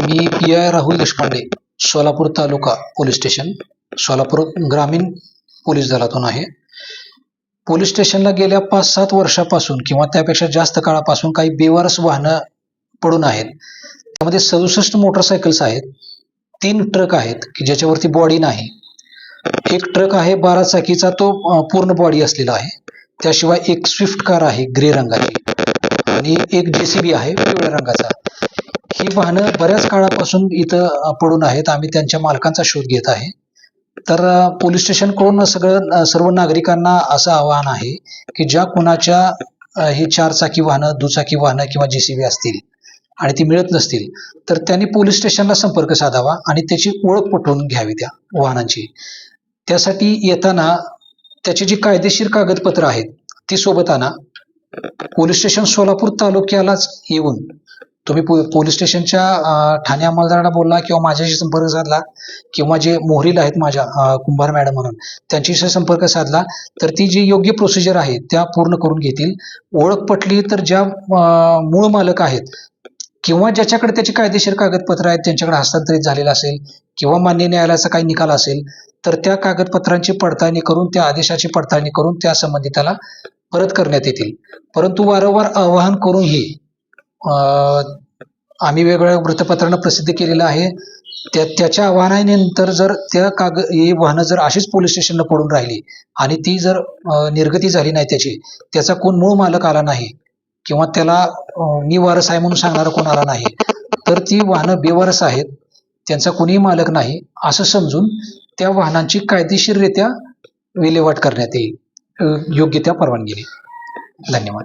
Me P I Rahul Deshpande Solapur taluka police station Solapur ग्रामीण police दलातून आहे. Police स्टेशनला गेल्या पाच सात वर्षापासून किंवा त्यापेक्षा जास्त काळापासून काही बेवारस वाहनं पडून आहेत. त्यामध्ये सदुसष्ट मोटरसायकल्स आहेत. तीन ट्रक आहेत की ज्याच्यावरती बॉडी नाही. एक ट्रक आहे बारा चाकीचा तो पूर्ण बॉडी असलेला आहे. त्याशिवाय एक स्विफ्ट कार आहे ग्रे रंगाची. आणि एक जेसीबी आहे पिवळ्या रंगाचा. ही वाहनं बऱ्याच काळापासून इथं पडून आहेत. आम्ही त्यांच्या मालकांचा शोध घेत आहे. तर पोलीस स्टेशनकडून सगळं सर्व नागरिकांना असं आवाहन आहे की ज्या कुणाच्या हे ही चार चाकी वाहनं दुचाकी वाहनं किंवा जेसीबी असतील आणि ती मिळत नसतील तर त्यांनी पोलीस स्टेशनला संपर्क साधावा आणि त्याची ओळख पटवून घ्यावी त्या वाहनांची. त्यासाठी येताना त्याची जी कायदेशीर कागदपत्र आहेत ती सोबत आणा. पोलीस स्टेशन सोलापूर तालुक्यालाच येऊन तुम्ही पोलीस स्टेशनच्या ठाणे अंमलदाराला बोलला किंवा माझ्याशी संपर्क साधला किंवा जे मोहरील आहेत माझ्या कुंभार मॅडम म्हणून त्यांच्याशी संपर्क साधला तर ती जी योग्य प्रोसिजर आहे त्या पूर्ण करून घेतील. ओळख पटली तर ज्या मूळ मालक आहेत किंवा ज्याच्याकडे त्याची कायदेशीर कागदपत्र आहेत त्यांच्याकडे हस्तांतरित झालेलं असेल किंवा मान्य न्यायालयाचा काही निकाल असेल तर त्या कागदपत्रांची पडताळणी करून त्या आदेशाची पडताळणी करून त्या संबंधिताला परत करण्यात येतील. परंतु वारंवार आवाहन करूनही आम्ही वेगवेगळ्या वृत्तपत्रांना प्रसिद्ध केलेलं आहे. त्या त्याच्या आव्हानानंतर जर त्या काग ही वाहनं जर अशीच पोलीस स्टेशनला पडून राहिली आणि ती जर निर्गती झाली नाही त्याची त्याचा कोण मूळ मालक आला नाही किंवा त्याला मी वारस आहे म्हणून सांगणारा कोण आला नाही तर ती वाहनं बेवारस आहेत त्यांचा कोणीही मालक नाही असं समजून त्या वाहनांची कायदेशीररित्या विल्हेवाट करण्यात येईल. योग्य त्या परवानगीने. धन्यवाद.